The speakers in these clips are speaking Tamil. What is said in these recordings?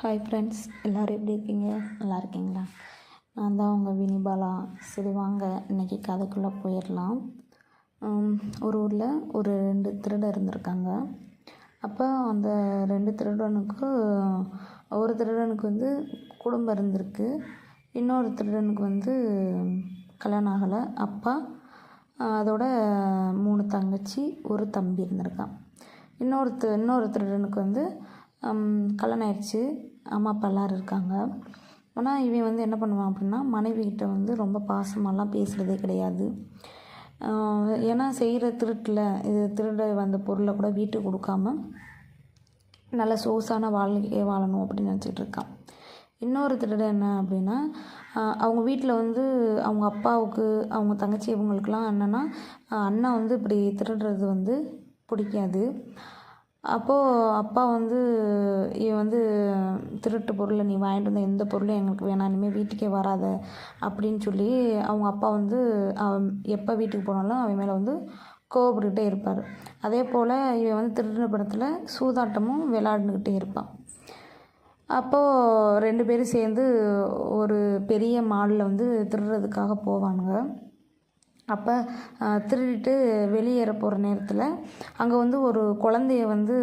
ஹாய் ஃப்ரெண்ட்ஸ் எல்லோரும் எப்படி இருக்கீங்க? நல்லா இருக்கீங்களா? நான் தான் உங்கள் வினிபாலா சரி வாங்க. இன்றைக்கி கதைக்குள்ளே போயிடலாம். ஒரு ஊரில் ஒரு ரெண்டு திருடன் இருந்திருக்காங்க. அப்போ அந்த ரெண்டு திருடனுக்கு ஒரு திருடனுக்கு வந்து குடும்பம் இருந்திருக்கு. இன்னொரு திருடனுக்கு வந்து கல்யாணம் ஆகலை. அப்பா அதோட மூணு தங்கச்சி ஒரு தம்பி இருந்திருக்கான். இன்னொருத்த இன்னொரு திருடனுக்கு வந்து கல்யாணம் ஆயிடுச்சு. அம்மா அப்பா எல்லோரும் இருக்காங்க. ஆனால் இவன் வந்து என்ன பண்ணுவான் அப்படின்னா மனைவிக்கிட்ட வந்து ரொம்ப பாசமாலாம் பேசுகிறதே கிடையாது. ஏன்னா செய்கிற திருட்டில் இது திருட வந்த பொருளை கூட வீட்டுக்கு கொடுக்காம நல்ல சொகுசான வாழ்க்கையை வாழணும் அப்படின்னு நினச்சிட்டு இருக்கான். இன்னொரு திருடன் என்ன அப்படின்னா அவங்க வீட்டில் வந்து அவங்க அப்பாவுக்கு அவங்க தங்கச்சி இவங்களுக்கெல்லாம் என்னென்னா அண்ணன் வந்து இப்படி திருடுறது வந்து பிடிக்காது. அப்போது அப்பா வந்து இவன் வந்து திருட்டு பொருளை நீ வாங்கிட்டு வந்த எந்த பொருளும் எங்களுக்கு வேணாம். இனிமேல் வீட்டுக்கே வராத. அப்படின்னு சொல்லி அவங்க அப்பா வந்து அவன் எப்போ வீட்டுக்கு போனாலும் அவன் மேலே வந்து கோவப்பட்டுக்கிட்டே இருப்பார். அதே போல் இவன் வந்து திருட்டு படத்தில் சூதாட்டமும் விளாண்டுக்கிட்டே இருப்பான். அப்போது ரெண்டு பேரும் சேர்ந்து ஒரு பெரிய மாலில் வந்து திருடுறதுக்காக போவானுங்க. அப்போ திருடிட்டு வெளியேற போகிற நேரத்தில் அங்கே வந்து ஒரு குழந்தைய வந்து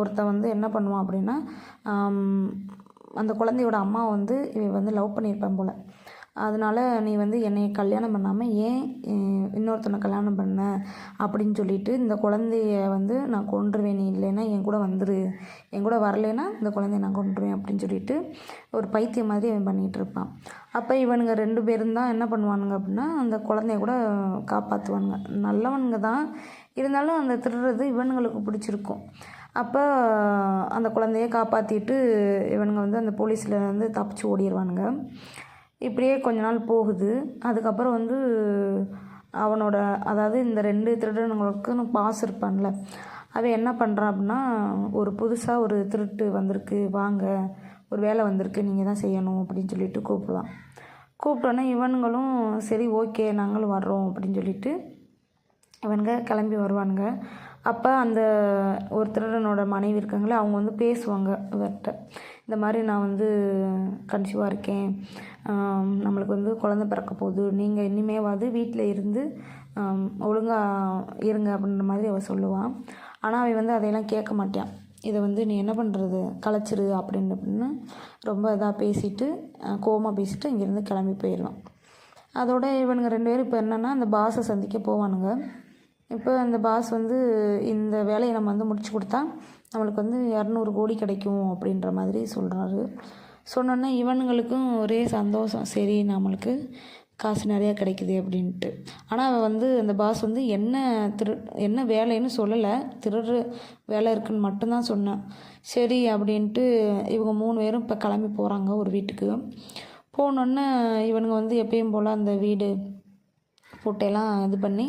ஒருத்தன் வந்து என்ன பண்ணுவான் அப்படின்னா அந்த குழந்தையோட அம்மா வந்து இவன் வந்து லவ் பண்ணியிருப்பான் போல். அதனால் நீ வந்து என்னை கல்யாணம் பண்ணாமல் ஏன் இன்னொருத்தனை கல்யாணம் பண்ண அப்படின்னு சொல்லிட்டு இந்த குழந்தைய வந்து நான் கொன்றுவேன் நீ இல்லைன்னா என் கூட வந்துரு. என் கூட வரலைன்னா இந்த குழந்தைய நான் கொன்றுவேன் அப்படின்னு சொல்லிட்டு ஒரு பைத்தியம் மாதிரி அவன் பண்ணிகிட்டு இருப்பான். அப்போ இவனுங்க ரெண்டு பேரும் தான் என்ன பண்ணுவானுங்க அப்படின்னா அந்த குழந்தைய கூட காப்பாற்றுவானுங்க நல்லவனுங்க தான். இருந்தாலும் அந்த திருடுறது இவனுங்களுக்கு பிடிச்சிருக்கும். அப்போ அந்த குழந்தைய காப்பாற்றிட்டு இவனுங்க வந்து அந்த போலீஸில் வந்து தப்பிச்சு ஓடிடுவானுங்க இப்படியே கொஞ்ச நாள் போகுது. அதுக்கப்புறம் வந்து அவனோட அதாவது இந்த ரெண்டு திருடனுங்களுக்கும் பாஸ் இருப்பான்ல அவன் என்ன பண்ணுறான் அப்படின்னா ஒரு புதுசாக ஒரு திருட்டு வந்திருக்கு வாங்க ஒரு வேலை வந்திருக்கு நீங்கள் தான் செய்யணும் அப்படின்னு சொல்லிட்டு கூப்பிடுவான் கூப்பிட்டோன்னே இவனுங்களும் சரி ஓகே நாங்களும் வர்றோம் அப்படின்னு சொல்லிட்டு இவனுங்க கிளம்பி வருவானுங்க. அப்போ அந்த ஒருத்தரனோட மனைவி இருக்காங்களே அவங்க வந்து பேசுவாங்க இவர்கிட்ட இந்த மாதிரி நான் வந்து கன்சீவாக இருக்கேன். நம்மளுக்கு வந்து குழந்த பிறக்க போகுது. நீங்கள் இனிமேவாவது வீட்டில் இருந்து ஒழுங்காக இருங்க அப்படின்ற மாதிரி அவள் சொல்லுவான். ஆனால் அவன் வந்து அதையெல்லாம் கேட்க மாட்டான். இதை வந்து நீ என்ன பண்ணுறது கலைச்சிரு அப்படின்னு அப்படின்னு ரொம்ப இதாக பேசிட்டு கோமாக பேசிட்டு இங்கேருந்து கிளம்பி போயிடுவான். அதோட இவனுங்க ரெண்டு பேரும் இப்போ என்னென்னா அந்த பாஸை சந்திக்க போவானுங்க. இப்போ அந்த பாஸ் வந்து இந்த வேலையை நம்ம வந்து முடிச்சு கொடுத்தா நம்மளுக்கு வந்து இரநூறு கோடி கிடைக்கும் அப்படின்ற மாதிரி சொல்கிறாரு சொன்னோன்னே இவனுங்களுக்கும் ஒரே சந்தோஷம். சரி நம்மளுக்கு காசு நிறையா கிடைக்குது அப்படின்ட்டு. ஆனால் அவன் வந்து அந்த பாஸ் வந்து என்ன திரு என்ன வேலைன்னு சொல்லலை. திருடுற வேலை இருக்குன்னு மட்டும்தான் சொன்னான் சரி அப்படின்ட்டு இவங்க மூணு பேரும் இப்போ கிளம்பி போகிறாங்க ஒரு வீட்டுக்கு. போனோன்னே இவனுங்க வந்து எப்பயும் போல் அந்த வீடு பூட்டையெல்லாம் இது பண்ணி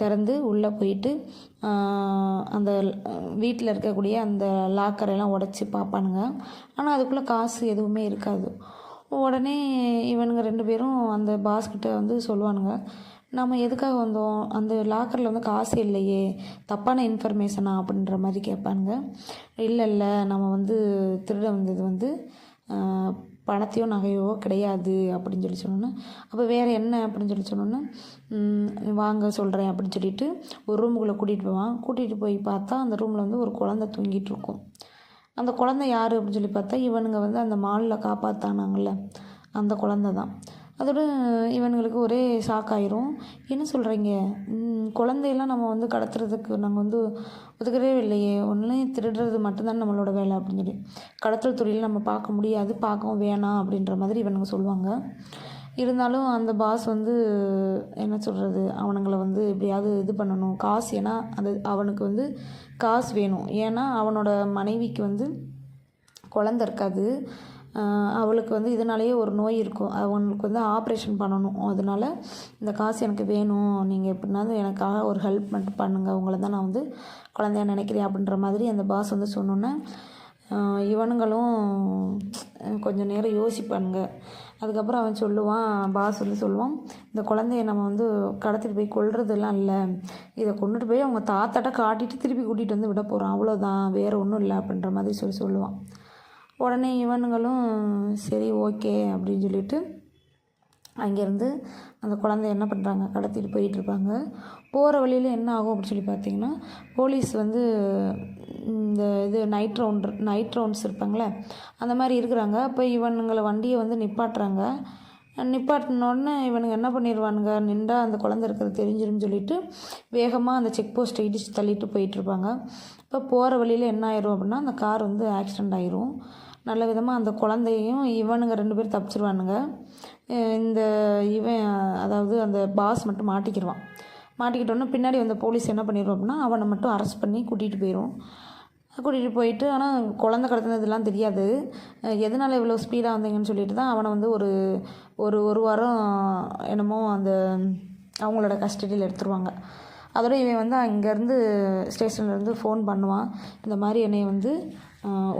திறந்து உள்ளே போயிட்டு அந்த வீட்டில் இருக்கக்கூடிய அந்த லாக்கரெல்லாம் உடச்சி பார்ப்பானுங்க. ஆனால் அதுக்குள்ளே காசு எதுவுமே இருக்காது. உடனே இவனுங்க ரெண்டு பேரும் அந்த பாஸ்கிட்ட வந்து சொல்லுவானுங்க நம்ம எதுக்காக வந்தோம்? அந்த லாக்கரில் வந்து காசு இல்லையே. தப்பான இன்ஃபர்மேஷனா அப்படின்ற மாதிரி கேட்பானுங்க. இல்லை இல்லை. நம்ம வந்து திருட வந்தது வந்து பணத்தையோ நகையோ கிடையாது அப்படின்னு சொல்லி சொன்னோன்னே அப்போ வேறு என்ன அப்படின்னு சொல்லி சொன்னோன்னே வாங்க சொல்கிறேன் அப்படின்னு சொல்லிட்டு ஒரு ரூமுக்குள்ளே கூட்டிகிட்டு போவான். கூட்டிகிட்டு போய் பார்த்தா அந்த ரூமில் வந்து ஒரு குழந்தை தூங்கிட்டு இருக்கும். அந்த குழந்தை யார் அப்படின்னு சொல்லி பார்த்தா இவனுங்க வந்து அந்த மாலில் காப்பாற்றானாங்கள்ல அந்த குழந்தை தான் அதோட இவனுங்களுக்கு ஒரே ஷாக் ஆயிரும். என்ன சொல்கிறீங்க குழந்தையெல்லாம் நம்ம வந்து கடத்துறதுக்கு நாங்கள் வந்து ஒதுக்கவே இல்லையே. ஒன்று திருடுறது மட்டும்தான் நம்மளோட வேலை அப்படின்னு சொல்லி. கடத்தல் தொழில் நம்ம பார்க்க முடியாது பார்க்கவும் வேணாம் அப்படின்ற மாதிரி இவனுங்க சொல்லுவாங்க. இருந்தாலும் அந்த பாஸ் வந்து என்ன சொல்கிறது அவனுங்களை வந்து எப்படியாவது இது பண்ணணும். காசு ஏன்னா அது அவனுக்கு வந்து காசு வேணும். ஏன்னா அவனோட மனைவிக்கு வந்து குழந்த இருக்காது. அவளுக்கு வந்து இதனாலேயே ஒரு நோய் இருக்கும். அவனுக்கு வந்து ஆப்ரேஷன் பண்ணணும். அதனால இந்த காசு எனக்கு வேணும். நீங்கள் எப்படினாலும் எனக்காக ஒரு ஹெல்ப் மட்டும் பண்ணுங்கள் உங்களை தான் நான் வந்து குழந்தையா நினைக்கிறேன் அப்படின்ற மாதிரி அந்த பாஸ் வந்து சொன்னோன்னே இவனுங்களும் கொஞ்சம் நேரம் யோசிப்பானுங்க. அதுக்கப்புறம் அவன் சொல்லுவான் பாஸ் வந்து சொல்லுவான் இந்த குழந்தைய நம்ம வந்து கடத்திட்டு போய் கொள்றதெல்லாம் இல்லை. இதை கொண்டுட்டு போய் அவங்க தாத்தாட்ட காட்டிட்டு திருப்பி கூட்டிகிட்டு வந்து விட போகிறோம் அவ்வளோதான் வேறு ஒன்றும் இல்லை அப்படின்ற மாதிரி சொல்லி சொல்லுவான். உடனே இவனுங்களும் சரி ஓகே அப்படின்னு சொல்லிட்டு அங்கேருந்து அந்த குழந்தை என்ன பண்ணுறாங்க கடத்திட்டு போயிட்டுருப்பாங்க போகிற வழியில் என்ன ஆகும் அப்படின்னு சொல்லி பார்த்தீங்கன்னா போலீஸ் வந்து இந்த இது நைட் ரவுண்ட் நைட் ரவுண்ட்ஸ் இருப்பாங்களே அந்த மாதிரி இருக்கிறாங்க. அப்போ இவனுங்களை வண்டியை வந்து நிப்பாட்டுறாங்க. நிப்பாட்டினோடனே இவனுங்க என்ன பண்ணிடுவானுங்க நின்றா அந்த குழந்தை இருக்கிறது தெரிஞ்சிரும்னு சொல்லிட்டு வேகமாக அந்த செக் போஸ்ட்டை இடித்து தள்ளிட்டு போயிட்டுருப்பாங்க இப்போ போகிற வழியில் என்ன ஆயிரும் அப்படின்னா அந்த கார் வந்து ஆக்சிடெண்ட் ஆயிரும். நல்ல விதமாக அந்த குழந்தையும் இவனுங்க ரெண்டு பேரும் தப்பிச்சிருவானுங்க. இந்த இவன் அதாவது அந்த பாஸ் மட்டும் மாட்டிக்கிடுவான் மாட்டிக்கிட்டோன்னே பின்னாடி வந்த போலீஸ் என்ன பண்ணிடுவோம் அப்படின்னா அவனை மட்டும் அரெஸ்ட் பண்ணி கூட்டிகிட்டு போயிடும் கூட்டிகிட்டு போயிட்டு ஆனால் குழந்த கடத்தினதுலாம் தெரியாது. எதனால் இவ்வளோ ஸ்பீடாக வந்தீங்கன்னு சொல்லிட்டு தான் அவனை வந்து ஒரு ஒரு ஒரு வாரம் என்னமோ அந்த அவங்களோட கஸ்டடியில் எடுத்துருவாங்க. அதோட இவன் வந்து அங்கேருந்து ஸ்டேஷன்லேருந்து ஃபோன் பண்ணுவான். இந்த மாதிரி என்னை வந்து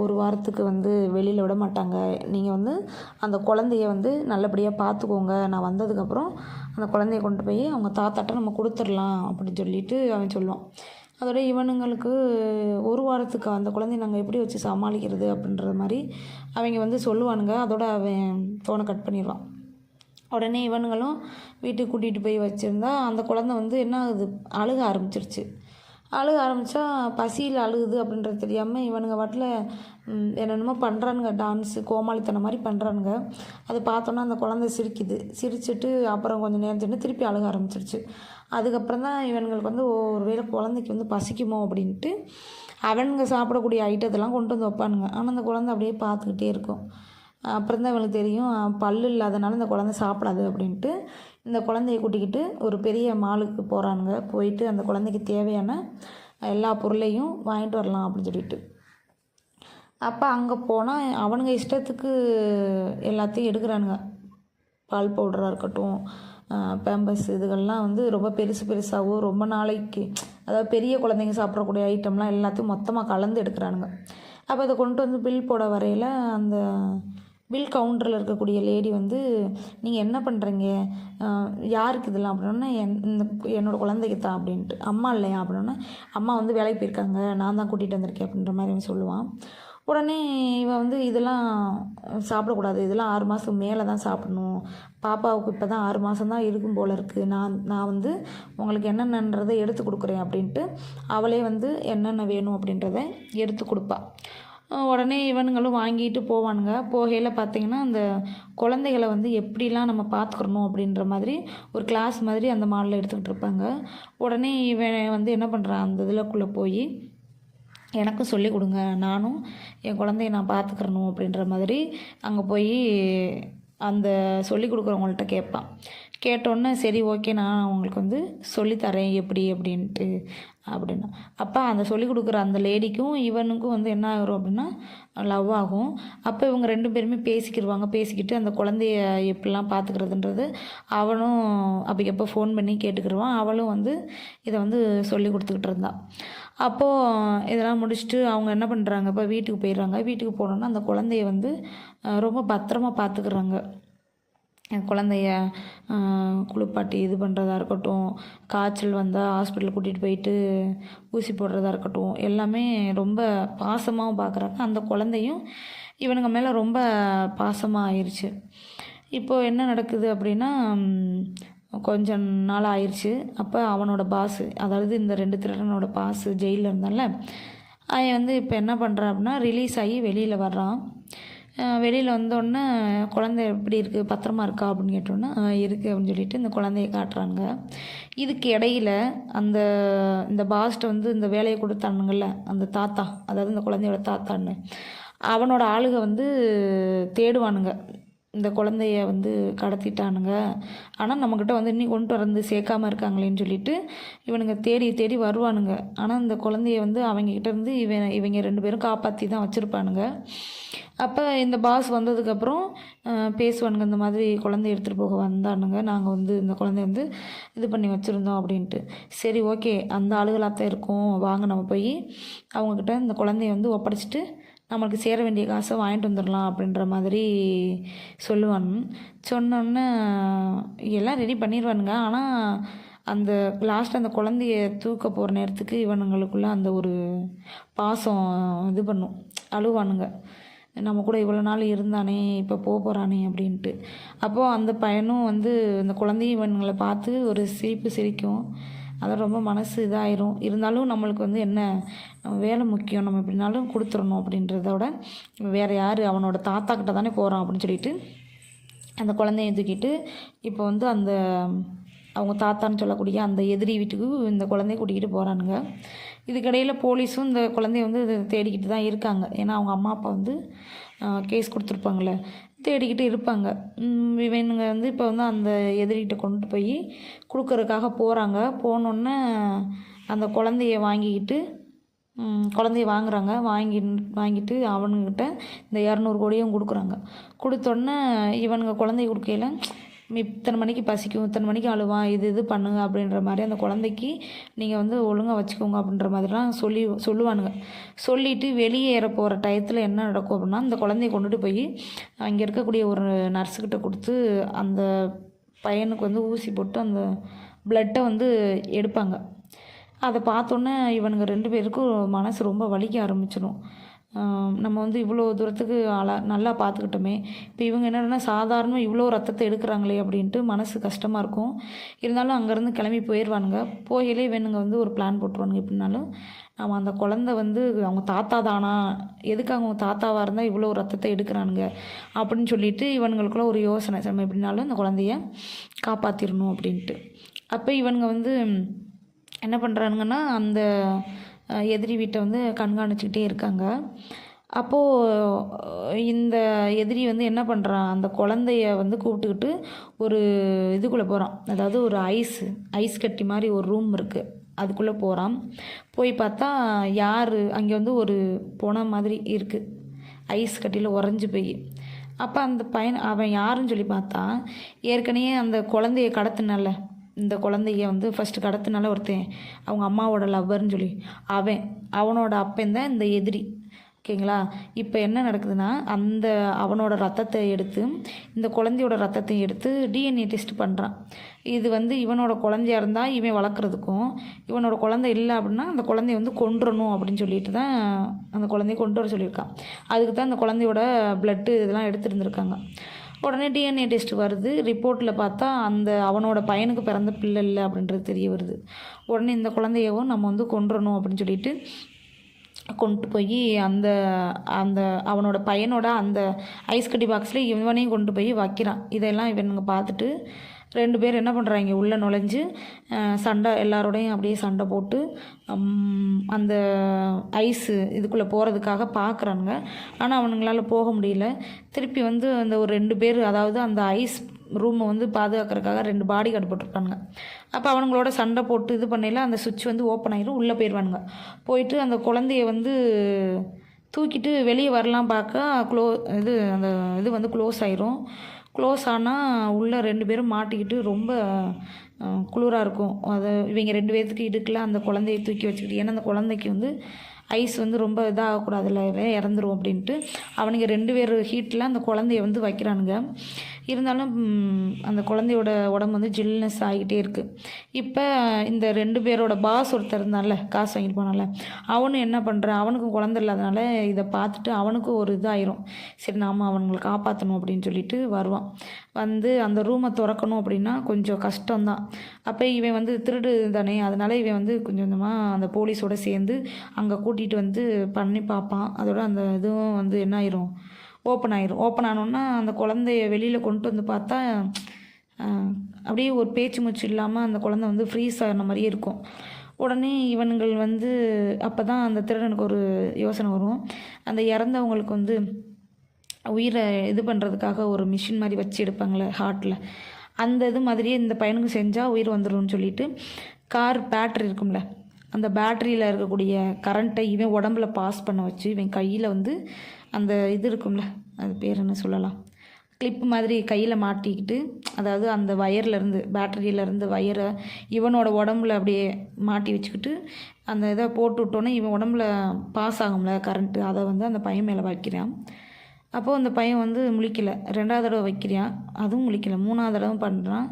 ஒரு வாரத்துக்கு வந்து வெளியில் விட மாட்டாங்க. நீங்கள் வந்து அந்த குழந்தைய வந்து நல்லபடியாக பார்த்துக்கோங்க நான் வந்ததுக்கப்புறம் அந்த குழந்தைய கொண்டு போய் அவங்க தாத்தாட்ட நம்ம கொடுத்துடலாம் அப்படின்னு சொல்லிட்டு அவன் சொல்லுவான். அதோட இவனுங்களுக்கு ஒரு வாரத்துக்கு அந்த குழந்தைய நாங்கள் எப்படி வச்சு சமாளிக்கிறது அப்படின்ற மாதிரி அவங்க வந்து சொல்லுவானுங்க. அதோட அவன் ஃபோனை கட் பண்ணிடுவான். உடனே இவனுங்களும் வீட்டுக்கு கூட்டிகிட்டு போய் வச்சுருந்தா அந்த குழந்தை வந்து என்ன ஆகுது? அழுக ஆரம்பிச்சிருச்சு. அழுக ஆரம்பித்தா பசியில் அழுகுது அப்படின்றது தெரியாமல் இவனுங்க வாட்டில் என்னென்னமோ பண்ணுறானுங்க டான்ஸு கோமாளித்தனம் மாதிரி பண்ணுறானுங்க அது பார்த்தோன்னா அந்த குழந்தை சிரிக்குது. சிரிச்சிட்டு அப்புறம் கொஞ்சம் நேரம் திருப்பி அழுக ஆரம்பிச்சிருச்சு. அதுக்கப்புறம் தான் இவனுங்களுக்கு வந்து ஒரு வேளை குழந்தைக்கு வந்து பசிக்குமோ அப்படின்ட்டு அவனுங்க சாப்பிடக்கூடிய ஐட்டத்தெல்லாம் கொண்டு வந்து வைப்பானுங்க. ஆனால் அந்த குழந்தை அப்படியே பார்த்துக்கிட்டே இருக்கும். அப்புறம் தான் இவனுக்கு தெரியும் பல்லு இல்லாதனால இந்த குழந்தை சாப்பிடாது அப்படின்ட்டு இந்த குழந்தைய கூட்டிக்கிட்டு ஒரு பெரிய மாலுக்கு போகிறானுங்க போயிட்டு அந்த குழந்தைக்கு தேவையான எல்லா பொருளையும் வாங்கிட்டு வரலாம் அப்படின்னு சொல்லிட்டு. அப்போ அங்கே போனால் அவனுங்க இஷ்டத்துக்கு எல்லாத்தையும் எடுக்கிறானுங்க. பால் பவுடராக இருக்கட்டும் பேம்பஸ் இதுகள்லாம் வந்து ரொம்ப பெருசு பெருசாகவும் ரொம்ப நாளைக்கு அதாவது பெரிய குழந்தைங்க சாப்பிடக்கூடிய ஐட்டம்லாம் எல்லாத்தையும் மொத்தமாக கலந்து எடுக்கிறானுங்க. அப்போ அதை கொண்டு வந்து பில் போட வரையில் அந்த பில் கவுண்டரில் இருக்கக்கூடிய லேடி வந்து நீங்கள் என்ன பண்ணுறீங்க யாருக்கு இதெல்லாம்? அப்படின்னா என் இந்த என்னோடய குழந்தைக்கு தான் அப்படின்ட்டு. அம்மா இல்லையா? அப்படின்னா அம்மா வந்து வேலைக்கு போயிருக்காங்க. நான் தான் கூட்டிகிட்டு வந்திருக்கேன் அப்படின்ற மாதிரி சொல்லுவான். உடனே இவன் வந்து இதெல்லாம் சாப்பிடக்கூடாது. இதெல்லாம் ஆறு மாதம் மேலே தான் சாப்பிடணும். பாப்பாவுக்கு இப்போ தான் ஆறு மாதம் தான் இருக்கும் போல் இருக்குது நான் நான் வந்து உங்களுக்கு என்னென்னன்றதை எடுத்து கொடுக்குறேன் அப்படின்ட்டு அவளே வந்து என்னென்ன வேணும்? அப்படின்றத எடுத்து கொடுப்பா. உடனே இவனுங்களும் வாங்கிட்டு போவானுங்க. போகையில் பார்த்தீங்கன்னா அந்த குழந்தைகளை வந்து எப்படிலாம் நம்ம பார்த்துக்கிறணும் அப்படின்ற மாதிரி ஒரு கிளாஸ் மாதிரி அந்த மாடலில் எடுத்துக்கிட்டு இருப்பாங்க. உடனே இவன் வந்து என்ன பண்ணுறான் அந்த இதுலக்குள்ளே போய் எனக்கும் சொல்லிக் கொடுங்க. நானும் என் குழந்தைய நான் பார்த்துக்கிறணும் அப்படின்ற மாதிரி அங்கே போய் அந்த சொல்லி கொடுக்குறவங்கள்ட்ட கேட்பான். கேட்டோன்னே சரி ஓகே நான் உங்களுக்கு வந்து சொல்லித்தரேன் எப்படி அப்படின்ட்டு அப்படின்னா. அப்போ அந்த சொல்லி கொடுக்குற அந்த லேடிக்கும் இவனுக்கும் வந்து என்ன ஆகும் அப்படின்னா லவ் ஆகும். அப்போ இவங்க ரெண்டு பேருமே பேசிக்கிடுவாங்க பேசிக்கிட்டு அந்த குழந்தைய எப்படிலாம் பார்த்துக்கிறதுன்றது அவனும் அப்போ ஃபோன் பண்ணி கேட்டுக்கிடுவான் அவளும் வந்து இதை வந்து சொல்லி கொடுத்துக்கிட்டு இருந்தான் அப்போது இதெல்லாம் முடிச்சுட்டு அவங்க என்ன பண்ணுறாங்க இப்போ வீட்டுக்கு போயிடுறாங்க. வீட்டுக்கு போனோன்னா அந்த குழந்தைய வந்து ரொம்ப பத்திரமா பார்த்துக்குறாங்க குழந்தைய குளிப்பாட்டி இது பண்ணுறதா இருக்கட்டும் காய்ச்சல் வந்தால் ஹாஸ்பிட்டல் கூட்டிகிட்டு போயிட்டு ஊசி போடுறதா இருக்கட்டும் எல்லாமே ரொம்ப பாசமாகவும் பார்க்குறாங்க அந்த குழந்தையும் இவனுங்க மேலே ரொம்ப பாசமாக ஆயிடுச்சு இப்போது என்ன நடக்குது அப்படின்னா கொஞ்ச நாள் ஆயிடுச்சு அப்போ அவனோட பாஸு அதாவது இந்த ரெண்டு திருடனோட பாஸு ஜெயிலில் இருந்தான்ல அவன் வந்து இப்போ என்ன பண்ணுறான் அப்படின்னா ரிலீஸ் ஆகி வெளியில் வர்றான். வெளியில் வந்தோடனே குழந்தை எப்படி இருக்குது பத்திரமா இருக்கா அப்படின்னு கேட்டோன்னே இருக்குது அப்படின்னு சொல்லிட்டு இந்த குழந்தைய காட்டுறாங்க. இதுக்கு இடையில அந்த இந்த பாஸ்ட்டை வந்து இந்த வேலையை கொடுத்தானுங்கள்ல அந்த தாத்தா அதாவது இந்த குழந்தையோட தாத்தான்னு அவனோட ஆளுக வந்து தேடுவானுங்க. இந்த குழந்தைய வந்து கடத்திட்டானுங்க. ஆனால் நம்மக்கிட்ட வந்து இன்னும் கொண்டு வந்து சேர்க்காம இருக்காங்களேன்னு சொல்லிட்டு இவனுங்க தேடி தேடி வருவானுங்க. ஆனால் இந்த குழந்தைய வந்து அவங்கக்கிட்ட இருந்து இவன் இவங்க ரெண்டு பேரும் காப்பாற்றி தான் வச்சுருப்பானுங்க. அப்போ இந்த பாஸ் வந்ததுக்கப்புறம் பேசுவானுங்க இந்த மாதிரி குழந்தைய எடுத்துகிட்டு போக வந்தானுங்க. நாங்கள் வந்து இந்த குழந்தைய வந்து இது பண்ணி வச்சுருந்தோம் அப்படின்ட்டு. சரி ஓகே. அந்த ஆளுகளாக தான் இருக்கும். வாங்க நம்ம போய் அவங்கக்கிட்ட இந்த குழந்தைய வந்து ஒப்படைச்சிட்டு நம்மளுக்கு சேர வேண்டிய காசை வாங்கிட்டு வந்துடலாம் அப்படின்ற மாதிரி சொல்லுவான். சொன்னோன்னே எல்லாம் ரெடி பண்ணிடுவானுங்க ஆனால் அந்த லாஸ்ட் அந்த குழந்தைய தூக்க போகிற நேரத்துக்கு இவனுங்களுக்குள்ள அந்த ஒரு பாசம் இது பண்ணும். அழுவானுங்க. நம்ம கூட இவ்வளோ நாள் இருந்தானே இப்போ போக போகிறானே அப்படின்ட்டு. அப்போது அந்த பையனும் வந்து அந்த குழந்தையும் இவனுங்களை பார்த்து ஒரு சிரிப்பு சிரிக்கும். அது ரொம்ப மனசு இதாயிரும். இருந்தாலும் நம்மளுக்கு வந்து என்ன வேலை முக்கியம் நம்ம எப்படினாலும் கொடுத்துடணும் அப்படின்றதோட வேறு யார் அவனோட தாத்தா கிட்ட தானே போகிறான் அப்படின்னு சொல்லிட்டு அந்த குழந்தைய தூக்கிட்டு இப்போ வந்து அந்த அவங்க தாத்தான்னு சொல்லக்கூடிய அந்த எதிரி வீட்டுக்கு இந்த குழந்தைய கூட்டிகிட்டு போகிறானுங்க இதுக்கிடையில் போலீஸும் இந்த குழந்தைய வந்து தேடிக்கிட்டு தான் இருக்காங்க. ஏன்னா அவங்க அம்மா அப்பா வந்து கேஸ் கொடுத்துருப்பாங்களே தேடிக்கிட்டு இருப்பாங்க. இவனுங்க வந்து இப்போ வந்து அந்த எதிரிகிட்ட கொண்டு போய் கொடுக்கறதுக்காக போகிறாங்க போனோன்னே அந்த குழந்தைய வாங்கிக்கிட்டு குழந்தைய வாங்குறாங்க. வாங்கி வாங்கிட்டு அவனுங்கிட்ட இந்த இரநூறு கோடியும் கொடுக்குறாங்க. கொடுத்தோன்னே இவனுங்க குழந்தைய கொடுக்கையில இத்தனை மணிக்கு பசிக்கும் இத்தனை மணிக்கு அழுவான் இது இது பண்ணுங்க அப்படின்ற மாதிரி அந்த குழந்தைக்கு நீங்கள் வந்து ஒழுங்காக வச்சுக்கோங்க அப்படின்ற மாதிரிலாம் சொல்லி சொல்லுவானுங்க. சொல்லிவிட்டு வெளியேற போகிற டயத்தில் என்ன நடக்கும் அப்படின்னா அந்த குழந்தைய கொண்டுட்டு போய் அங்கே இருக்கக்கூடிய ஒரு நர்ஸுக்கிட்ட கொடுத்து அந்த பையனுக்கு வந்து ஊசி போட்டு அந்த பிளட்டை வந்து எடுப்பாங்க. அதை பார்த்தோன்னே இவனுங்க ரெண்டு பேருக்கும் மனசு ரொம்ப வலிக்க ஆரம்பிச்சிடும். நம்ம வந்து இவ்வளோ தூரத்துக்கு அழ நல்லா பார்த்துக்கிட்டோமே. இப்போ இவங்க என்னென்னா சாதாரணமாக இவ்வளோ ரத்தத்தை எடுக்கிறாங்களே அப்படின்ட்டு மனசு கஷ்டமாக இருக்கும். இருந்தாலும் அங்கேருந்து கிளம்பி போயிடுவானுங்க. போயிலே வேணுங்க வந்து ஒரு பிளான் போட்டுருவானுங்க. எப்படின்னாலும் நம்ம அந்த குழந்த வந்து அவங்க தாத்தா தானா? எதுக்கு அவங்க தாத்தாவாக இருந்தால் இவ்வளோ ரத்தத்தை எடுக்கிறானுங்க? அப்படின்னு சொல்லிட்டு இவனுங்களுக்குள்ள ஒரு யோசனை. நம்ம எப்படின்னாலும் அந்த குழந்தைய காப்பாற்றிடணும் அப்படின்ட்டு. அப்போ இவனுங்க வந்து என்ன பண்ணுறானுங்கன்னா அந்த எதிரி வீட்டை வந்து கண்காணிச்சுக்கிட்டே இருக்காங்க. அப்போது இந்த எதிரி வந்து என்ன பண்ணுறான் அந்த குழந்தைய வந்து கூப்பிட்டுக்கிட்டு ஒரு இதுக்குள்ளே போகிறான் அதாவது ஒரு ஐஸ் ஐஸ் கட்டி மாதிரி ஒரு ரூம் இருக்குது அதுக்குள்ளே போகிறான் போய் பார்த்தா யார்? அங்கே வந்து ஒரு பொண மாதிரி இருக்குது ஐஸ் கட்டியில் உறைஞ்சி போய். அப்போ அந்த பையன் அவன் யாருன்னு சொல்லி பார்த்தா ஏற்கனவே அந்த குழந்தைய கடத்தினால. இந்த குழந்தைய வந்து ஃபஸ்ட்டு கடத்தினால ஒருத்தன் அவங்க அம்மாவோட லவ்வர்னு சொல்லி அவன் அவனோட அப்பன் தான் இந்த எதிரி. ஓகேங்களா? இப்போ என்ன நடக்குதுன்னா அந்த அவனோட ரத்தத்தை எடுத்து இந்த குழந்தையோட ரத்தத்தை எடுத்து டிஎன்ஏ டெஸ்ட் பண்ணுறான் இது வந்து இவனோட குழந்தையா இருந்தால் இவன் வளர்க்குறதுக்கும் இவனோட குழந்தை இல்லை அப்படின்னா அந்த குழந்தைய வந்து கொன்றணும் அப்படின்னு சொல்லிட்டு தான் அந்த குழந்தைய கொண்டு வர சொல்லியிருக்கான். அதுக்கு தான் அந்த குழந்தையோட பிளட்டு இதெல்லாம் எடுத்துருந்துருக்காங்க. உடனே டிஎன்ஏ டெஸ்ட் வருது. ரிப்போர்ட்டில் பார்த்தா அந்த அவனோட பையனுக்கு பிறந்த பிள்ளை இல்லை அப்படின்றது தெரிய வருது. உடனே இந்த குழந்தையவும் நம்ம வந்து கொன்றணும் அப்படின்னு சொல்லிட்டு கொண்டு போய் அந்த அந்த அவனோட பையனோட அந்த ஐஸ் கட்டி பாக்ஸில் இவனையும் கொண்டு போய் வைக்கிறான். இதெல்லாம் இவனுங்க பார்த்துட்டு ரெண்டு பேர் என்ன பண்ணுறாங்க உள்ளே நுழைஞ்சு சண்டை எல்லாரோடையும் அப்படியே சண்டை போட்டு அந்த ஐஸு இதுக்குள்ளே போகிறதுக்காக பார்க்குறானுங்க ஆனால் அவனுங்களால போக முடியல. திருப்பி வந்து அந்த ஒரு ரெண்டு பேர் அதாவது அந்த ஐஸ் ரூமை வந்து பாதுகாக்கிறதுக்காக ரெண்டு பாடி கார்டு போட்டிருப்பானுங்க அப்போ அவனுங்களோட சண்டை போட்டு இது பண்ணையில் அந்த சுவிட்ச் வந்து ஓப்பன் ஆகிடும் உள்ளே போயிடுவானுங்க போயிட்டு அந்த குழந்தைய வந்து தூக்கிட்டு வெளியே வரலாம் பார்க்க க்ளோ இது அந்த இது வந்து க்ளோஸ் ஆயிரும். க்ளோஸ் ஆனால் உள்ளே ரெண்டு பேரும் மாட்டிக்கிட்டு ரொம்ப குளிராக இருக்கும். அதை இவங்க ரெண்டு பேர்த்துக்கு இடுக்கில் அந்த குழந்தைய தூக்கி வச்சுக்கிட்டு ஏன்னா அந்த குழந்தைக்கு வந்து ஐஸ் வந்து ரொம்ப இதாகக்கூடாதுல்ல இறந்துரும் அப்படின்ட்டு. அவனுங்க ரெண்டு பேர் ஹீட்டில் அந்த குழந்தைய வந்து வைக்கிறானுங்க. இருந்தாலும் அந்த குழந்தையோட உடம்பு வந்து ஜில்னஸ் ஆகிட்டே இருக்குது இப்போ இந்த ரெண்டு பேரோட பாஸ் ஒருத்தர் இருந்தால காசு வாங்கிட்டு போனால அவனும் என்ன பண்ணுறான் அவனுக்கும் குழந்தை இல்லாதனால இதை பார்த்துட்டு அவனுக்கும் ஒரு இதாயிரும். சரி நாம் அவனுங்களை காப்பாற்றணும் அப்படின்னு சொல்லிட்டு வருவான். வந்து அந்த ரூமை திறக்கணும் அப்படின்னா கொஞ்சம் கஷ்டம்தான். அப்போ இவன் வந்து திருடு தானே அதனால் இவன் வந்து கொஞ்சம் கொஞ்சமாக அந்த போலீஸோட சேர்ந்து அங்கே கூட்டிகிட்டு வந்து பண்ணி பார்ப்பான். அதோட அந்த இதுவும் வந்து என்ன ஆயிரும்? ஓப்பன் ஆயிரும். ஓப்பன் ஆனோன்னா அந்த குழந்தைய வெளியில் கொண்டு வந்து பார்த்தா அப்படியே ஒரு பேச்சு மூச்சு இல்லாமல் அந்த குழந்தை வந்து ஃப்ரீஸ் ஆகின மாதிரியே இருக்கும். உடனே இவனுங்கள் வந்து அப்போ தான் அந்த திருடனுக்கு ஒரு யோசனை வரும். அந்த இறந்தவங்களுக்கு வந்து உயிரை இது பண்ணுறதுக்காக ஒரு மிஷின் மாதிரி வச்சு எடுப்பாங்களே ஹார்ட்டில் அந்த இது மாதிரியே இந்த பையனுக்கு செஞ்சால் உயிர் வந்துடும் சொல்லிட்டு கார் பேட்ரி இருக்கும்ல அந்த பேட்டரியில் இருக்கக்கூடிய கரண்ட்டை இவன் உடம்புல பாஸ் பண்ண வச்சு இவன் கையில் வந்து அந்த இது இருக்கும்ல அது பேர் என்ன சொல்லலாம்? கிளிப் மாதிரி கையில் மாட்டிக்கிட்டு அதாவது அந்த வயர்லேருந்து பேட்டரியிலேருந்து வயரை இவனோட உடம்புல அப்படியே மாட்டி வச்சுக்கிட்டு அந்த இதை போட்டு விட்டோன்னே இவன் உடம்புல பாஸ் ஆகும்ல கரண்ட்டு அதை வந்து அந்த பையன் மேலே வைக்கிறான். அப்போது அந்த பையன் வந்து முழிக்கலை. ரெண்டாவது தடவை வைக்கிறான் அதுவும் முழிக்கலை. மூணாவது தடவை பண்ணுறான்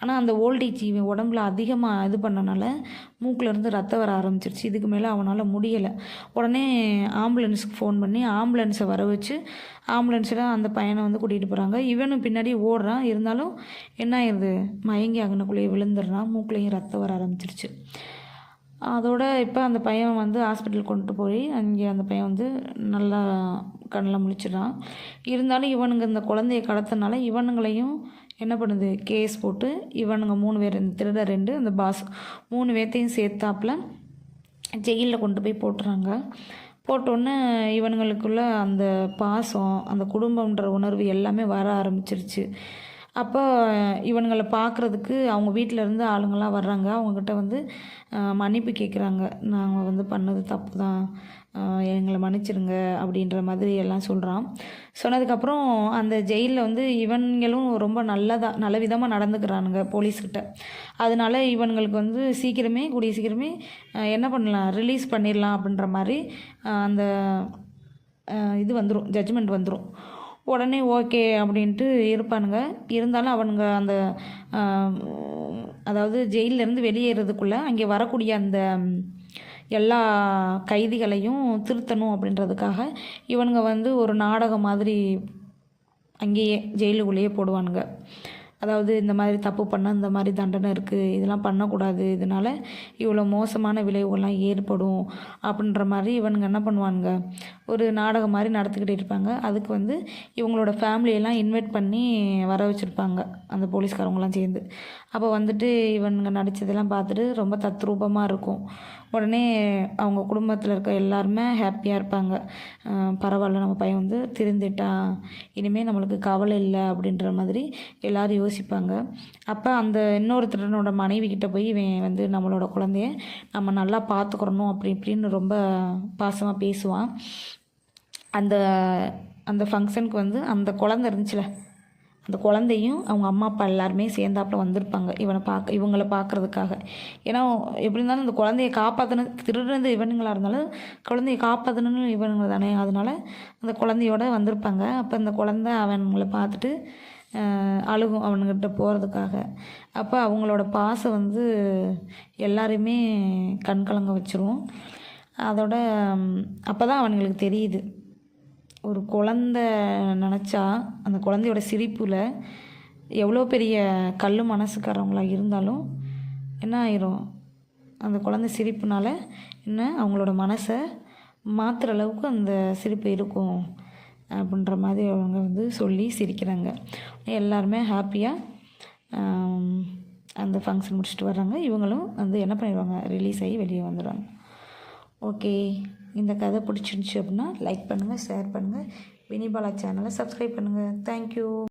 ஆனால் அந்த ஓல்டேஜ் இவன் உடம்புல அதிகமாக இது பண்ணனால மூக்கிலேருந்து ரத்தம் வர ஆரம்பிச்சிருச்சு. இதுக்கு மேலே அவனால் முடியலை. உடனே ஆம்புலன்ஸுக்கு ஃபோன் பண்ணி ஆம்புலன்ஸை வர வச்சு ஆம்புலன்ஸில் அந்த பையனை வந்து கூட்டிகிட்டு போகிறாங்க இவனும் பின்னாடி ஓடுறான். இருந்தாலும் என்ன ஆயிடுது மயங்கி அங்கனக்குள்ளேயே விழுந்துடுறான். மூக்குலேயும் ரத்தம் வர ஆரம்பிச்சிருச்சு. அதோட இப்போ அந்த பையன் வந்து ஹாஸ்பிட்டல் கொண்டு போய் அங்கே அந்த பையன் வந்து நல்லா கண்ணில் முழிச்சிடுறான். இருந்தாலும் இவனுங்க இந்த குழந்தைய கடத்தினால இவனுங்களையும் என்ன பண்ணுது? கேஸ் போட்டு இவனுங்க மூணு பேர் இந்த திருட ரெண்டு அந்த பாஸ் மூணு பேர்த்தையும் சேர்த்தாப்புல ஜெயிலில் கொண்டு போய் போட்டுறாங்க. போட்டோன்னே இவனுங்களுக்குள்ள அந்த பாசம் அந்த குடும்பம்ன்ற உணர்வு எல்லாமே வர ஆரம்பிச்சிருச்சு. அப்போ இவனுங்களை பார்க்குறதுக்கு அவங்க வீட்டில் இருந்து ஆளுங்கள்லாம் வர்றாங்க. அவங்கக்கிட்ட வந்து மன்னிப்பு கேட்குறாங்க நாங்கள் வந்து பண்ணது தப்பு தான். எங்களை மன்னிச்சிருங்க. அப்படின்ற மாதிரி எல்லாம் சொல்கிறான் சொன்னதுக்கப்புறம் அந்த ஜெயிலில் வந்து இவன்களும் ரொம்ப நல்லதாக நல்ல விதமாக நடந்துக்கிறானுங்க போலீஸ்கிட்ட. அதனால இவனுங்களுக்கு வந்து சீக்கிரமே கூடிய சீக்கிரமே என்ன பண்ணலாம் ரிலீஸ் பண்ணிடலாம் அப்படின்ற மாதிரி அந்த இது வந்துடும் ஜட்ஜ்மெண்ட் வந்துடும் உடனே ஓகே அப்படின்ட்டு இருப்பானுங்க. இருந்தாலும் அவனுங்க அந்த அதாவது ஜெயிலேருந்து வெளியேறதுக்குள்ளே அங்கே வரக்கூடிய அந்த எல்லா கைதிகளையும் திருத்தணும் அப்படின்றதுக்காக இவனுங்க வந்து ஒரு நாடகம் மாதிரி அங்கேயே ஜெயிலுக்குள்ளேயே போடுவானுங்க. அதாவது இந்த மாதிரி தப்பு பண்ணால் இந்த மாதிரி தண்டனை இருக்குது இதெல்லாம் பண்ணக்கூடாது இதனால் இவ்வளோ மோசமான விளைவுகள்லாம் ஏற்படும் அப்படின்ற மாதிரி இவனுங்க என்ன பண்ணுவானுங்க? ஒரு நாடகம் மாதிரி நடத்திக்கிட்டு இருப்பாங்க. அதுக்கு வந்து இவங்களோட ஃபேமிலியெல்லாம் இன்வைட் பண்ணி வர வச்சுருப்பாங்க அந்த போலீஸ்காரவங்களாம் சேர்ந்து. அப்போ வந்துட்டு இவனுங்க நடித்ததெல்லாம் பார்த்துட்டு ரொம்ப தத்ரூபமாக இருக்கும். உடனே அவங்க குடும்பத்தில் இருக்க எல்லாருமே ஹாப்பியாக இருப்பாங்க. பரவாயில்ல நம்ம பையன் வந்து திருந்திட்டான். இனிமேல் நம்மளுக்கு கவலை இல்லை அப்படின்ற மாதிரி எல்லோரும் யோசிப்பாங்க. அப்போ அந்த இன்னொருத்தரனோட மனைவி கிட்டே போய் இவன் வந்து நம்மளோட குழந்தைய நம்ம நல்லா பார்த்துக்கிறணும் அப்படி இப்படின்னு ரொம்ப பாசமாக பேசுவான். அந்த அந்த ஃபங்க்ஷனுக்கு வந்து அந்த குழந்த இருந்துச்சுல அந்த குழந்தையும் அவங்க அம்மா அப்பா எல்லாருமே சேர்ந்தாப்புல வந்திருப்பாங்க. இவனை பார்க்க இவங்களை பார்க்குறதுக்காக ஏன்னா எப்படி இருந்தாலும் இந்த குழந்தைய காப்பாற்றணும் திருடுறது இவனுங்களாக இருந்தாலும் குழந்தைய காப்பாற்றணும்னு இவனுங்க தானே. அதனால அந்த குழந்தையோட வந்திருப்பாங்க. அப்போ அந்த குழந்தை அவனுங்களை பார்த்துட்டு அழுகும் அவனுங்கிட்ட போகிறதுக்காக அப்போ அவங்களோட பாசம் வந்து எல்லாரையுமே கண்கலங்க வச்சிரும். அதோட அப்போ தான் அவனுங்களுக்கு தெரியுது. ஒரு குழந்த நினச்சா அந்த குழந்தையோட சிரிப்பில் எவ்வளோ பெரிய கல் மனசுக்காரவங்களாக இருந்தாலும் என்ன ஆயிரும்? அந்த குழந்தை சிரிப்புனால என்ன? அவங்களோட மனசை மாற்றுற அளவுக்கு அந்த சிரிப்பு இருக்கும் அப்படின்ற மாதிரி அவங்க வந்து சொல்லி சிரிக்கிறாங்க. எல்லாருமே ஹாப்பியாக அந்த ஃபங்க்ஷன் முடிச்சுட்டு வர்றாங்க. இவங்களும் வந்து என்ன பண்ணிடுவாங்க? ரிலீஸ் ஆகி வெளியே வந்துடுவாங்க. ஓகே இந்த கதை பிடிச்சிருந்துச்சி அப்படின்னா லைக் பண்ணுங்கள் ஷேர் பண்ணுங்கள் வினிபாலா சேனலை சப்ஸ்கிரைப் பண்ணுங்கள் தேங்க்யூ